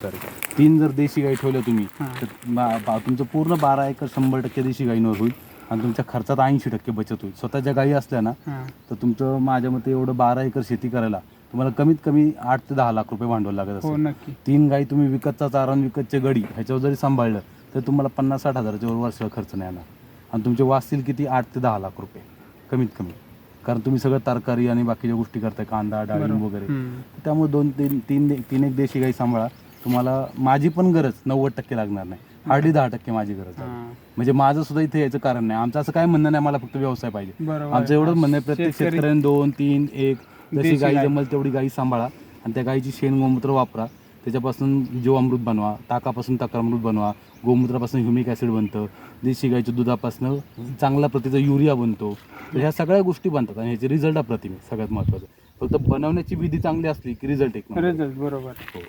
तर तीन जर देशी गाई ठेवल्या तुम्ही. तर बा- बा- तुमचं पूर्ण बारा एकर शंभर टक्के देशी गाईंवर होईल आणि तुमच्या खर्चात ऐंशी टक्के बचत होईल. स्वतःच्या गाई असल्या ना तर तुमचं माझ्या मते एवढं बारा एकर शेती करायला तुम्हाला कमीत कमी आठ ते दहा लाख रुपये भांडवल लागत हो असेल. नक्की. तीन गाई तुम्ही विकतचा चारा आणि विकतचे गडी ह्याच्यावर जरी सांभाळलं तर तुम्हाला पन्नास साठ हजाराच्या वर वर्षाला खर्च नाही येणार. आणि तुमचे वाचतील किती? आठ ते दहा लाख रुपये. कमीत कमी. कारण तुम्ही सगळं तरकारी आणि बाकीच्या गोष्टी करताय कांदा डाळिंब. वगैरे. हम्म. त्यामुळे दोन तीन तीन तीन एक देशी गाई सांभाळा. तुम्हाला माझी पण गरज नव्वद टक्के लागणार नाही. हार्डली दहा टक्के माझी गरज आहे. म्हणजे माझं सुद्धा इथे याचं कारण नाही. आमचं असं काय म्हणणं नाही मला फक्त व्यवसाय पाहिजे. बरोबर. आमचं एवढंच म्हणणं आहे प्रत्येक शेतकरी- शेतकऱ्याने दोन तीन एक जशी देशी गाई गाय. जमल तेवढी गाई सांभाळा आणि त्या गाईची शेण गोमूत्र वापरा. त्याच्यापासून जीवामृत बनवा ताकापासून तक्रामृत बनवा गोमूत्रापासून ह्युमिक ॲसिड बनतं देशी गाईच्या दुधापासून चांगल्या प्रतीचा युरिया बनतो. तर ह्या सगळ्या गोष्टी बनतात आणि ह्याचे रिझल्ट अप्रतिम आहे सगळ्यात महत्त्वाचं. फक्त बनवण्याची विधी चांगली असली की रिझल्ट एक number. रिझल्ट बरोबर. हो.